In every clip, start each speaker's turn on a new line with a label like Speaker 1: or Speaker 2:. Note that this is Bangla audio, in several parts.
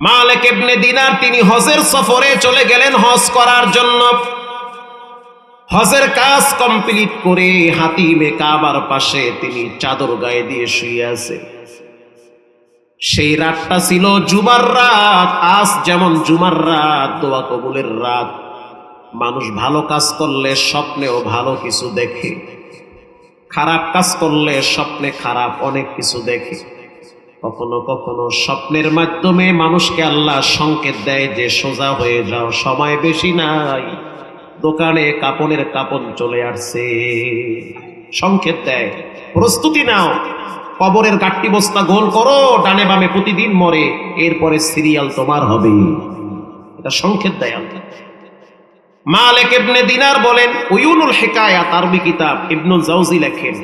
Speaker 1: মালেক ইবনে দিনার তিনি হজের সফরে চলে গেলেন হজ করার জন্য। হজের কাজ কমপ্লিট করে হাতিমে কাবার পাশে তিনি চাদর গায়ে দিয়ে শুয়ে আছে সেই রাতটা ছিল জুমার রাত, আজ যেমন জুমার রাত, দোয়া কবুলের রাত। মানুষ ভালো কাজ করলে স্বপ্নেও ভালো কিছু দেখে। খারাপ কাজ করলে স্বপ্নে খারাপ অনেক কিছু দেখে। কখনো কখনো স্বপ্নের মাধ্যমে মানুষকে আল্লাহ সংকেত দেয় যে সোজা হয়ে যাও, সময় বেশি নাই। দোকানে কাপনের কাপন চলে আসছে। সংকেত দেয়, প্রস্তুতি নাও, কবরের গাট্টি বস্তা গোল করো, ডানে বামে প্রতিদিন মরে, এরপরে সিরিয়াল তোমার হবে। এটা সংকেত দেয় আল্লাহ। মালেক ইবনে দিনার বলেন উয়ুনুল হেকায়াত আরবি কিতাব ইবনুল জাউজি লেখেন,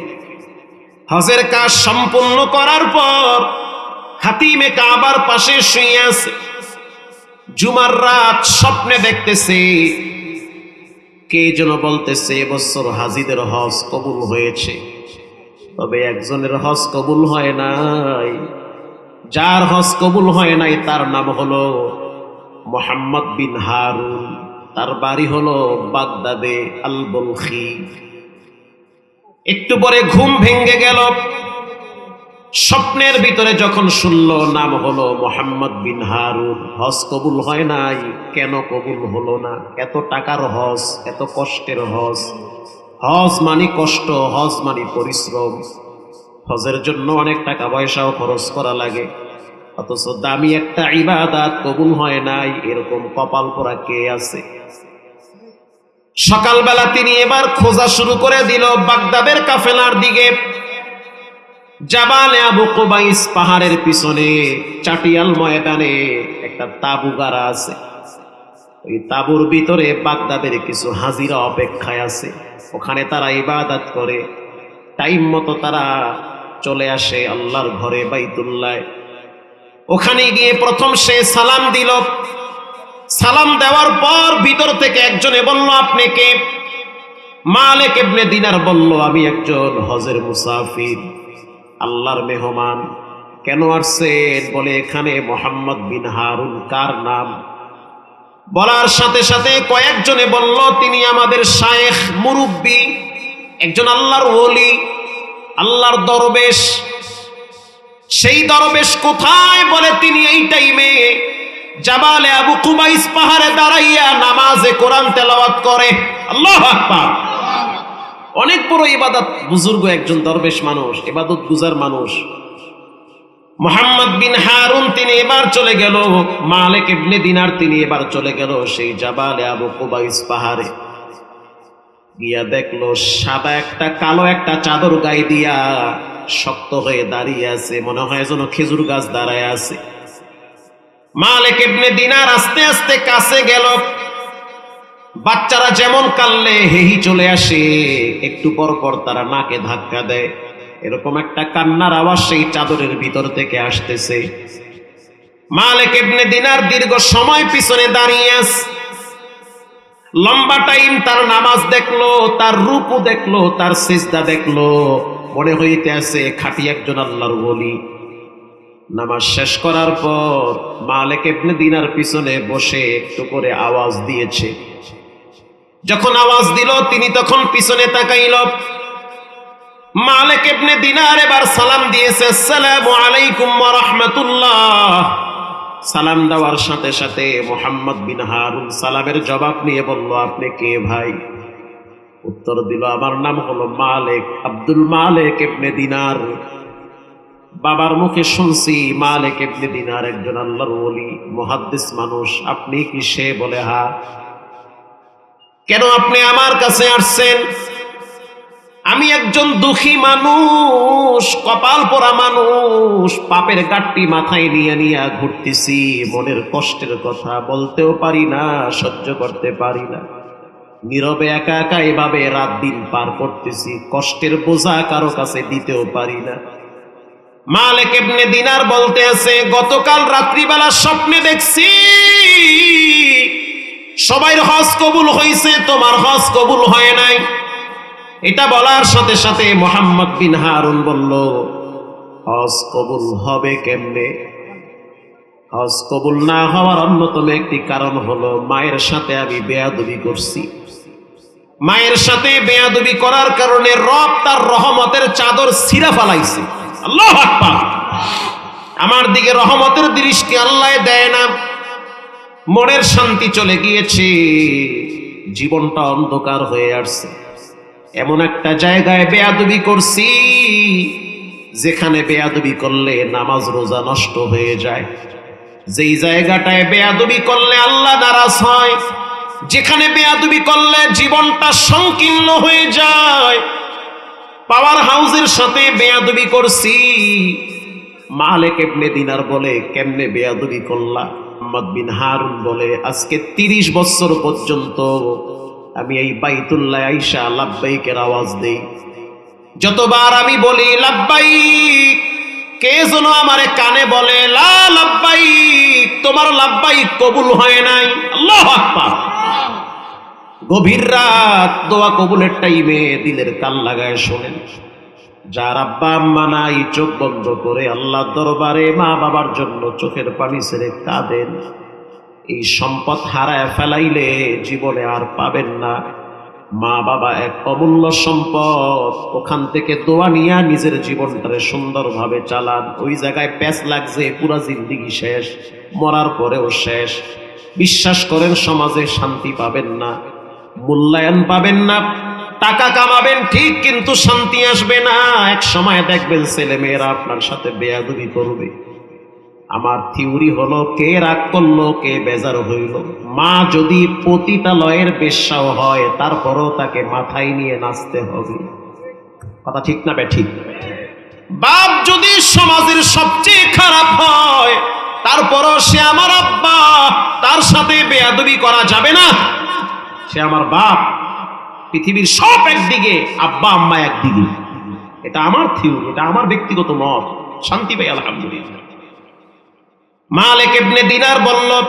Speaker 1: হজের কাজ সম্পূর্ণ করার পর হাতিমে কাবার পাশে শুয়ে আছে। জুমার রাত স্বপ্নে দেখতেছে। কে যেন বলতেছে, এবছর হাজিদের হজ কবুল হয়েছে। তবে একজনের হজ কবুল হয় নাই। যার হজ কবুল হয় নাই, তার নাম হলো মোহাম্মদ বিন হারুন। তার বাড়ি হলো বাগদাদে আল বলখি একটু পরে ঘুম ভেঙ্গে গেল। স্বপ্নের ভিতরে যখন শুনল নাম হলো মোহাম্মদ বিন হারুন, হজ কবুল হয় নাই। কেন কবুল হলো না? এত টাকার হজ, এত কষ্টের হজ। হজ মানি কষ্ট, হজ মানি পরিশ্রম। হজের জন্য অনেক টাকা পয়সাও খরচ করা লাগে। অথচ দামি একটা ইবাদাত কবুল হয় নাই, এরকম কপাল পোড়া কে আছে? সকালবেলা তিনি এবার খোঁজা শুরু করে দিল বাগদাদের কাফেলার দিকে। জাবালে আবু কুবাইস পাহাড়ের পিছনে, চাটিয়াল ময়দানে একটা তাবু গাড়া আছে। ওই তাবুর ভিতরে বাগদাদের কিছু হাজিরা অপেক্ষায় আছে। ওখানে তারা ইবাদত করে। টাইম মতো তারা চলে আসে আল্লাহর ঘরে বাইতুল্লায় ওখানে গিয়ে প্রথম সে সালাম দিল। সালাম দেওয়ার পর ভিতর থেকে একজনে বলল, আপনি কে? মালেক ইবনে দিনার বলল, আমি একজন হজের মুসাফির। আল্লাহর মেহমান। কেন আসছেন? বলে এখানে মোহাম্মদ বিন হারুন, কার নাম? বলার সাথে সাথে কয়েকজনে বলল, তিনি আমাদের শায়েখ, মুরব্বী, একজন আল্লাহর ওলি, আল্লাহর দরবেশ। সেই দরবেশ কোথায়? বলে তিনি এই টাইমে জাবালে আবু কুবাইস পাহাড়ে দাঁড়াইয়া নামাজে কোরআন তেলাওয়াত করে। আল্লাহ আকবার। অনেক বড় ইবাদত, বুজুর্গ একজন দরবেশ মানুষ, ইবাদত গুজার মানুষ। মোহাম্মদ বিন হারুন তিনি এবার চলে গেল ইবনে দিনার তিনি এবার চলে গেল সেই জাবালে আবু কুবাইস পাহাড়ে। গিয়া দেখল সাদা একটা, কালো একটা চাদর গায়ে দিয়া শক্ত হয়ে দাঁড়িয়ে আছে, মনে হয় যেন খেজুর গাছ দাঁড়ায় আছে। মালিক ইবনে দিনার আস্তে আস্তে কাছে গেল বাচ্চারা যেমন কাললে হেহি চলে আসে, একটু পর পর তারা নাকে ধাক্কা দেয়। এরকম একটা কান্নার আওয়াজ সেই চাদরের ভিতর থেকে আসতেছে। মালিক ইবনে দিনার দীর্ঘ সময় পিছনে দাঁড়িয়ে আছে। লম্বা টাইম তার নামাজ দেখল, তার রূপও দেখল, তার সিজদা দেখল। মনে হইতে আছে, খাটি একজন আল্লাহর বলি নামাজ শেষ করার পর মালিক ইবনে দিনার পিছনে বসে একটু করে আওয়াজ দিয়েছে। যখন আওয়াজ দিল, তিনি তখন পিছনে তাকাইল। মালিক ইবনে দিনার এবার সালাম দিয়েছে, আসসালামু আলাইকুম ওয়া রাহমাতুল্লাহ। সালাম দেওয়ার সাথে সাথে মোহাম্মদ বিন হারুন সালামের জবাব নিয়ে বলল, আপনি কে ভাই? উত্তর দিল, আমার নাম হলো মালিক আব্দুল মালিক ইবনে দিনার। বাবার মুখে শুনছি, মালিক ইবনে দিনার একজন আল্লাহর ওলি, মুহাদ্দিস মানুষ, আপনি কি সে বলে হা? কেন আপনি আমার কাছে আসছেন? আমি একজন দুঃখী মানুষ, কপাল পরা মানুষ, পাপের গাট্টি মাথায় নিয়ে নিয়ে ঘুরতেছি, মনের কষ্টের কথা বলতেও পারি না, সহ্য করতে পারি না। নীরবে একা একা এভাবে রাত দিন পার করতেছি, কষ্টের বোঝা কারও কাছে দিতেও পারি না। মালেক এমনি দিনার বলতে আছে, গতকাল রাত্রিবেলা স্বপ্নে দেখছি সবাই হজ কবুল হয়েছে তোমার হজ কবুল হয় নাই। এটা বলার সাথে সাথে মোহাম্মদ বিন হারুন বলল, হজ কবুল হবে কেমনে? হজ কবুল না হওয়ার অন্যতম একটি কারণ হলো, মায়ের সাথে আমি বেয়াদবি করছি। মায়ের সাথে বেয়াদবি করার কারণে রব তার রহমতের চাদর ছিঁড়া ফালাইছে। আল্লাহ আমার দিকে রহমতের দৃষ্টি আল্লাহ দেয় না। মনের শান্তি চলে গিয়েছে। জীবনটা অন্ধকার হয়ে আসছে। এমন একটা জায়গায় বেয়াদবি করছি, যেখানে বেয়াদবি করলে নামাজ রোজা নষ্ট হয়ে যায়। যেই জায়গাটায় বেয়াদবি করলে আল্লাহ নারাজ হয়, যেখানে বেয়াদবি করলে জীবনটা সংকীর্ণ হয়ে যায়। পাওয়ার হাউসের সাথে বেয়াদবি করছি, মালেক এবনে দিনার বলে কেমনে বেয়াদবি করলা? মোহাম্মদ বিন হারুন বলে, আজকে তিরিশ বছর পর্যন্ত আমি এই বাইতুল্লাহ আইসা লাব্বাইকের আওয়াজ দেই। যতবার আমি বলি, লাব্বাইক কে যেন আমারে কানে বলে, লা লাব্বাইক তোমার লাব্বাইক কবুল হয় নাই। আল্লাহু গভীর রাত দোয়া কবুলের টাইমে দিলের কান লাগায় শোনেন। যার আব্বা আম্মা নাই, চোখ বন্ধ করে আল্লাহ দরবারে মা বাবার জন্য চোখের পানি ছেড়ে কাঁদেন। এই সম্পদ হারায় ফেলাইলে জীবনে আর পাবেন না। মা বাবা এক অমূল্য সম্পদ, ওখান থেকে দোয়া নিয়ে নিজের জীবনটারে সুন্দরভাবে চালান। ওই জায়গায় প্যাচ লাগছে, পুরা জিন্দিগি শেষ, মরার পরেও শেষ। বিশ্বাস করেন, সমাজে শান্তি পাবেন না, মূল্যায়ন পাবেন না। টাকা কামাবেন, ঠিক কিন্তু শান্তি আসবে না। এক সময় দেখবেন ছেলে মেয়েরা আপনার সাথে বেয়াদুবি করবে। আমার থিওরি হলো, কে রাগ করল, কে বেজার হইল। মা যদি পতিতালয়ের বেশ্যাও হয়, তারপরও তাকে মাথায় নিয়ে নাচতে হবে। কথা ঠিক না বে ঠিক? বাপ যদি সমাজের সবচেয়ে খারাপ হয়, তারপরও সে আমার আব্বা, তার সাথে বেয়াদবি করা যাবে না। সে আমার বাপ। পৃথিবীর সব একদিকে আব্বা, আম্মা একদিকে। এটা আমার থিওরি এটা আমার ব্যক্তিগত মত। শান্তি পাই, আলহামদুলিল্লাহ। মালেক ইবনে দিনার বলল,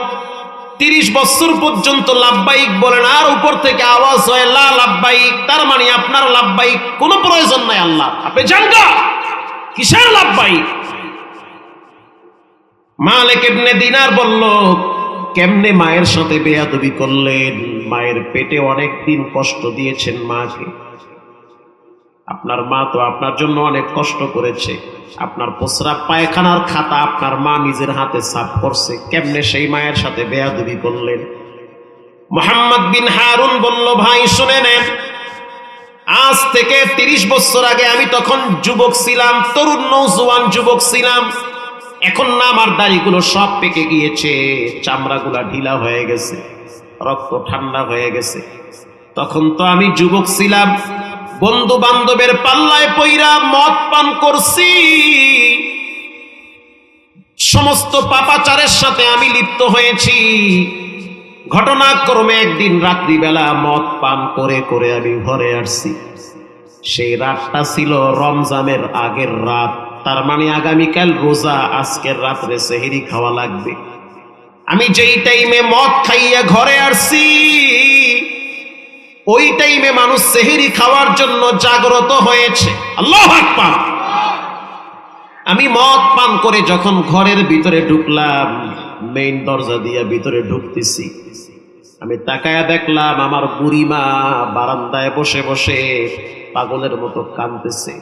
Speaker 1: তিরিশ বছর পর্যন্ত লাভবাহিক বলেন, আর উপর থেকে আওয়াজ হয়, লা লাভবাহিক। তার মানে আপনার লাভবাহিক কোনো প্রয়োজন নাই, আল্লাহ। আপনি জানগা কিসের লাভবাহিক? মালেক ইবনে দিনার বলল, কেমনে মায়ের সাথে বেয়াদবি করলেন? মায়ের পেটে অনেক দিন কষ্ট দিয়েছেন মাকে আপনার মা তো আপনার জন্য অনেক কষ্ট করেছে। আপনার প্রস্রাব পায়খানার খাতা আপনার মা নিজের হাতে সাফ করছে। কেমনে সেই মায়ের সাথে বেয়াদবি করলেন? মোহাম্মদ বিন হারুন বলল, ভাই, শুনে নেন। আজ থেকে তিরিশ বছর আগে আমি তখন যুবক ছিলাম, তরুণ নৌজওয়ান যুবক ছিলাম। এখন না, আমার দাড়িগুলো সব পেকে গিয়েছে, চামড়াগুলা ঢিলা হয়ে গেছে। রক্ত ঠান্ডা হয়ে গেছে। তখন তো আমি যুবক ছিলাম বন্ধু বান্ধবের পাল্লায় পইরা মদ পান করছি। সমস্ত পাপাচারের সাথে আমি লিপ্ত হয়েছি। ঘটনাক্রমে একদিন রাত্রিবেলা মদ পান করে করে আমি ঘরে আসছি। সেই রাতটা ছিল রমজানের আগের রাত। তার মানে আগামীকাল রোজা, আজকের রাত্রে সেহেরি খাওয়া লাগবে। আমি যেই টাইমে মদ খাইয়া ঘরে আসছি, ওই টাইমে মানুষ সেহেরি খাওয়ার জন্য জাগ্রত হয়েছে। আল্লাহ আকবার। আমি মদ পান করে যখন ঘরের ভিতরে ঢুকলাম মেইন দরজা দিয়ে ভিতরে ঢুকতেছি। আমি তাকায়া দেখলাম, আমার বুড়িমা বারান্দায় বসে বসে পাগলের মতো কাঁদতেছে।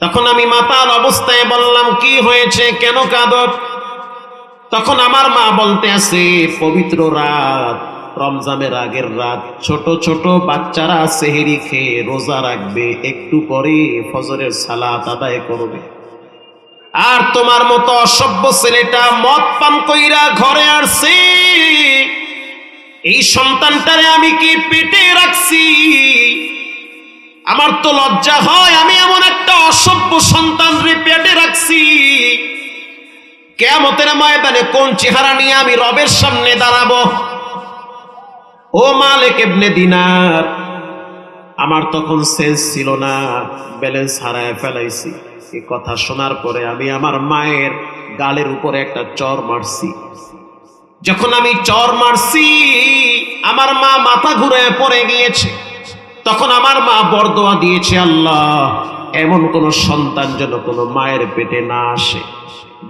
Speaker 1: তখন আমি মাতাল অবস্থায় বললাম, কি হয়েছে? কেন কাঁদত তখন আমার মা বলতে আছে, পবিত্র রাত, রমজানের আগের রাত, ছোট ছোট বাচ্চারা সেহেরি খেয়ে রোজা রাখবে, একটু পরে ফজরের সালাত আদায় করবে। আর তোমার মতো অসভ্য ছেলেটা মদ পান কইরা ঘরে আসছে, এই সন্তানটারে আমি কি পেটে রাখছি? আমার তো লজ্জা হয়, আমি এমন একটা অসভ্য সন্তান রে পেটে রাখছি। কেমতের ময়দানে কোন চেহারা নিয়ে আমি রবের সামনে দাঁড়াবো? ও মালিক এবনে দিনার, আমার তখন সেন্স ছিল না ব্যালেন্স হারায় ফেলাইছি। এই কথা শোনার পরে আমি আমার মায়ের গালের উপরে একটা চর মারছি। যখন আমি চর মারছি, আমার মা মাথা ঘুরে পড়ে গিয়েছে। তখন আমার মা বরদোয়া দিয়েছে, আল্লাহ, এমন কোন সন্তান যেন কোনো মায়ের পেটে না আসে।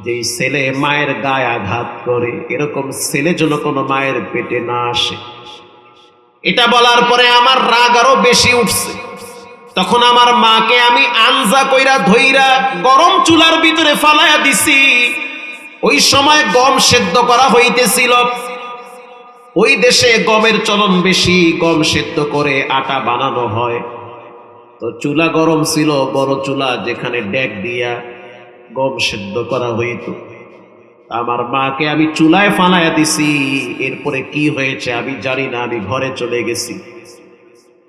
Speaker 1: যে ছেলে মায়ের গায়ে আঘাত করে, এরকম ছেলে যেন কোনো মায়ের পেটে না আসে। এটা বলার পরে আমার রাগ আরও বেশি উঠছে। তখন আমার মাকে আমি আনজা কইরা ধইরা গরম চুলার ভিতরে ফালাইয়া দিছি। ওই সময় গম সেদ্ধ করা হইতেছিল। ওই দেশে গমের চলন বেশি, গম সেদ্ধ করে আটা বানানো হয়। তো চুলা গরম ছিল, বড় চুলা যেখানে ডেক দিয়া গম সেদ্ধ করা হইত। আমার মাকে আমি চুলায় ফালাইয়া দিছি। এরপরে কি হয়েছে আমি জানি না, আমি ঘরে চলে গেছি।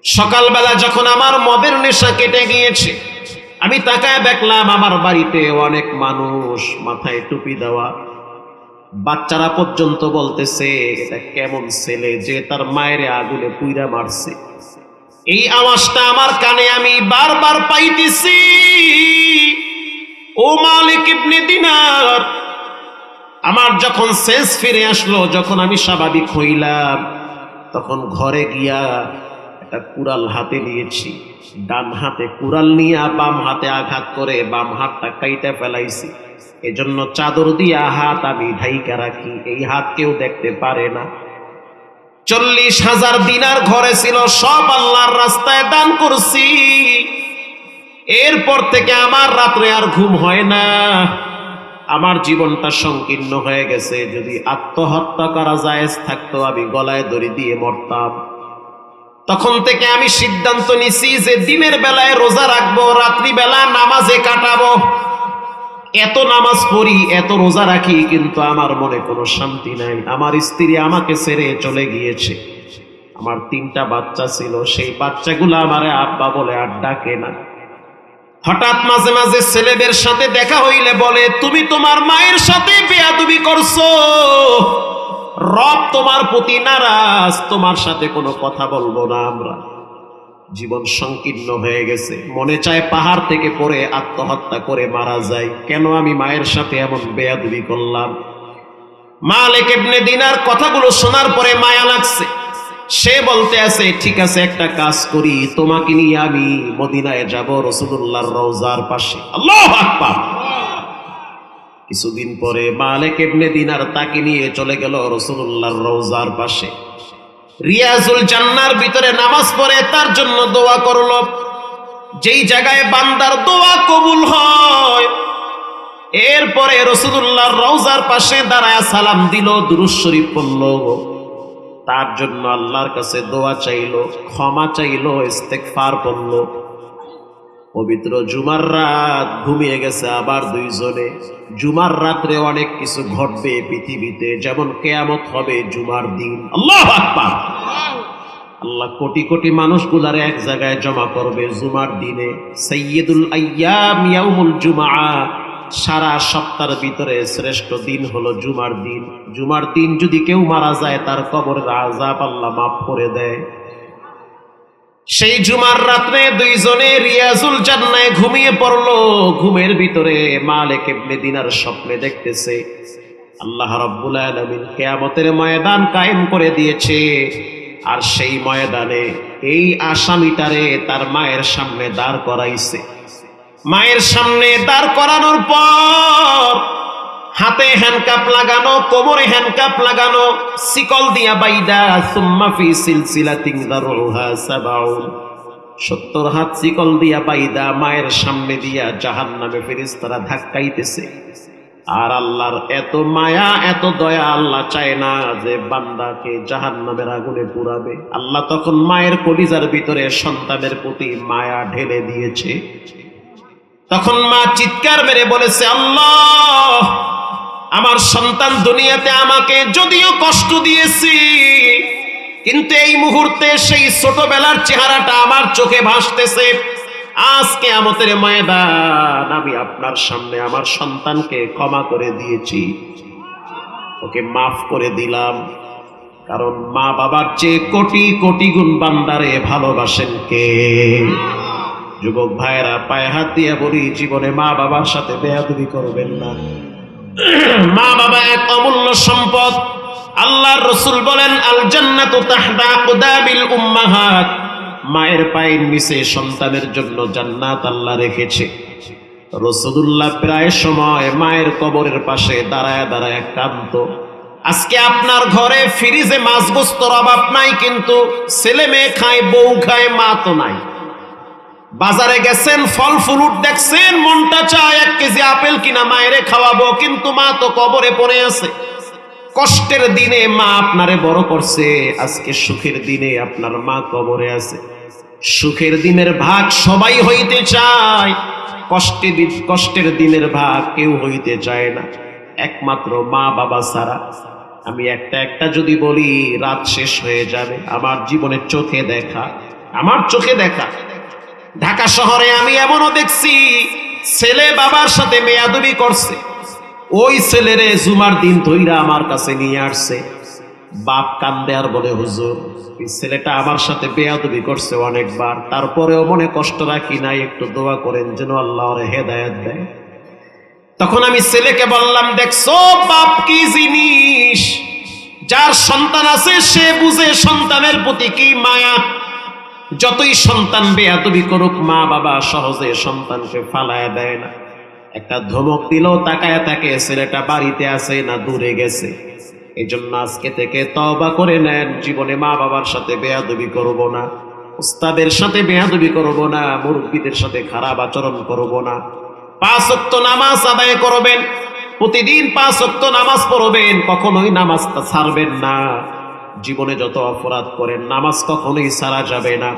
Speaker 1: সকালবেলা যখন আমার মদের নেশা কেটে গিয়েছে, আমি তাকায় দেখলাম আমার বাড়িতে অনেক মানুষ মাথায় টুপি দেওয়া। বাচ্চারা পর্যন্ত বলতেছে, এটা কেমন ছেলে যে তার মায়ের আগুনে পুইরা মারছে? এই আওয়াজটা আমার কানে আমি বারবার পাইতেছি। ও মালিক ইবনে দিনার, আমার যখন সেন্স ফিরে আসলো, যখন আমি স্বাভাবিক হইলাম, তখন ঘরে গিয়া একটা কুড়াল হাতে নিয়েছি। ডান হাতে কুড়াল নিয়ে বাম হাতে আঘাত করে বাম হাতটা কাইটা ফেলাইছি। এজন্য চাদর দিয়া হাত আমি ঢাইকা রাখি। এই হাত কেউ দেখতে পারে না। চল্লিশ হাজার দিনার ঘরে ছিল, সব আল্লাহর রাস্তায় দান করছি। এরপর থেকে আমার রাত্রে আর ঘুম হয় না। আমার জীবনটা সংকীর্ণ হয়ে গেছে। যদি আত্মহত্যা করা যায় থাকতো, আমি গলায় দড়ি দিয়ে মরতাম। তখন থেকে আমি সিদ্ধান্ত নিছি যে দিনের বেলায় রোজা রাখব, রাত্রিবেলা নামাজে কাটাবো। এত নামাজ পড়ি, এত রোজা রাখি, কিন্তু আমার মনে কোনো শান্তি নাই। আমার স্ত্রী আমাকে ছেড়ে চলে গিয়েছে। আমার তিনটা বাচ্চা ছিল, সেই বাচ্চাগুলো আমারে আব্বা বলে আর ডাকে না। হঠাৎ মাঝে মাঝে ছেলেদের সাথে দেখা হইলে বলে, তুমি তোমার মায়ের সাথে বেয়াদবি করছ। রব তোমার প্রতি নারাজ, তোমার সাথে কোনো কথা বলব না আমরা। জীবন সংকীর্ণ হয়ে গেছে। মনে চায় পাহাড় থেকে পড়ে আত্মহত্যা করে মারা যায়। কেন আমি মায়ের সাথে এমন বেয়াদুবি করলাম? মালিক ইবনে দিনার কথাগুলো শোনার পরে মায়া লাগছে। সে বলতে আছে, ঠিক আছে, একটা কাজ করি, তোমাকে নিয়ে আমি মদিনায় যাব রসুল্লাহর রওজার পাশে। আল্লাহ কিছুদিন পরে মালিক ইবনে তাকে নিয়ে চলে গেল রসুল্লাহর রওজার পাশে। রিয়াজুল জান্নার ভিতরে নামাজ পড়ে, তার জন্য দোয়া করল। যেই জায়গায় বান্দার দোয়া কবুল হয়, এরপরে রসুল্লাহর রওজার পাশে দাঁড়ায় সালাম দিল দুরুশ্বরী পড়ল। তার জন্য আল্লাহর কাছে দোয়া চাইলো, ক্ষমা চাইলো ইস্তেকফার পড়ল পবিত্র জুমার রাত ঘুমিয়ে গেছে আবার দুইজনে। জুমার রাত্রে অনেক কিছু ঘটবে পৃথিবীতে, যেমন কেয়ামত হবে জুমার দিন। আল্লাহ আল্লাহ কোটি কোটি মানুষগুলার এক জায়গায় জমা করবে জুমার দিনে। সৈয়দুল আয়াম ইয়াউমুল জুমা সারা সপ্তাহের ভিতরে শ্রেষ্ঠ দিন হলো জুমার দিন। জুমার দিন যদি কেউ মারা যায়, তার কবরের আজাব আল্লাহ মাফ করে দেয়। সেই জুমার রাত্রে দুইজনে রিয়াজুল জান্নায় ঘুমিয়ে পড়ল। ঘুমের ভিতরে মালিক ইবনে দিনার স্বপ্নে দেখতেছে, আল্লাহ রাব্বুল আলামিন কিয়ামতের ময়দান কায়েম করে দিয়েছে। আর সেই ময়দানে এই আসামিটারে তার মায়ের সামনে দাঁড় করাইছে। মায়ের সামনে দাঁড় করানোর পর হাতে হ্যান্ডকাপ লাগানো, কোমরে হ্যান্ডকাপ লাগানো, শিকল দিয়া বাইদা, সুম্মা ফি সিলসিলাতিন দারুহা সাবাউন। সত্তর হাত শিকল দিয়া বাইদা মায়ের সামনে দিয়া জাহান্নামে ফেরেশতারা ধাক্কাইতেছে। আর আল্লাহর এত মায়া, এত দয়া আল্লাহ চায় না যে বান্দাকে জাহান্নামের আগুনে পুরাবে। আল্লাহ তখন মায়ের কলিজার ভিতরে সন্তানের প্রতি মায়া ঢেলে দিয়েছে। তখন মা চিৎকার মেরে বলেছে, আল্লাহ, আমার সন্তান দুনিয়াতে আমাকে যদিও কষ্ট দিয়েছি, কিন্তু এই মুহূর্তে সেই ছোটবেলার চেহারাটা আমার চোখে ভাসতেছে। আজকে আমাদের ময়দান আমি আপনার সামনে আমার সন্তানকে ক্ষমা করে দিয়েছি। ওকে মাফ করে দিলাম, কারণ মা বাবার চেয়ে কোটি কোটি গুণ বান্দারে ভালোবাসেন কে? যুবক ভাইয়েরা, পায়ে হাত দিয়ে বলি, জীবনে মা বাবার সাথে বেয়াদবি করবেন না। মা বাবা এক অমূল্য সম্পদ। আল্লাহর রসুল বলেন আল জান্নাতু তাহতা কুদাবিল উম্মাহাত। মায়ের পায়ের নিচে সন্তানের জন্য জান্নাত আল্লাহ রেখেছে। রসদুল্লাহ প্রায় সময় মায়ের কবরের পাশে দাঁড়ায় দাঁড়ায় কান্ত আজকে আপনার ঘরে ফ্রিজে মাছ গোস্তর অভাব নাই, কিন্তু ছেলে মেয়ে খায়, বউ খায়, মা তো নাই। বাজারে গেছেন, ফল ফ্রুট দেখছেন, মনটা চায় এক কেজি আপেল কিনা মায়েরে খাওয়াবো, কিন্তু মা তো কবরে পড়ে আছে। কষ্টের দিনে মা আপনারে বড় করছে, আজকে সুখের দিনে আপনার মা কবরে আছে। সুখের দিনের ভাগ সবাই হইতে চায়, কষ্টে কষ্টের দিনের ভাগ কেউ হইতে চায় না। একমাত্র মা বাবা ছাড়া। আমি একটা একটা যদি বলি, রাত শেষ হয়ে যাবে, আমার জীবনের চোখে দেখা, আমার চোখে দেখা। ঢাকা শহরে আমি এমনও দেখছি, ছেলে বাবার সাথে মেয়াদবি করছে। ওই ছেলেরে জুমার দিন ধৈরা আমার কাছে নিয়ে আসছে। বাপ কান্দে দেয়ার বলে, হুজুর ছেলেটা আমার সাথে বেয়াদবি করছে অনেকবার। তারপরেও মনে কষ্ট রাখি নাই, একটু দোয়া করেন যেন আল্লাহ ওরে হেদায়াত দেয়। তখন আমি ছেলেকে বললাম, দেখছ, বাপ কি জিনিস? যার সন্তান আছে, সে বুঝে সন্তানের প্রতি কি মায়া? যতই সন্তান বেয়াদবি করুক, মা বাবা সহজে সন্তানকে ফালায় দেয় না। একটা ধমক দিলেও তাকায় তাকে ছেলেটা বাড়িতে আছে না দূরে গেছে। এই জন্য আজকে থেকে তবা করে নেন, জীবনে মা বাবার সাথে বেয়াদবি করব না, উস্তাদের সাথে বেয়াদবি করব না, মুরব্বীদের সাথে খারাপ আচরণ করব না। পাঁচ ওয়াক্ত নামাজ আদায় করবেন, প্রতিদিন পাঁচ ওয়াক্ত নামাজ পড়বেন, কখনোই নামাজটা ছাড়বেন না। জীবনে যত অপরাধ করেন নামাজ কখনোই সারা যাবে না।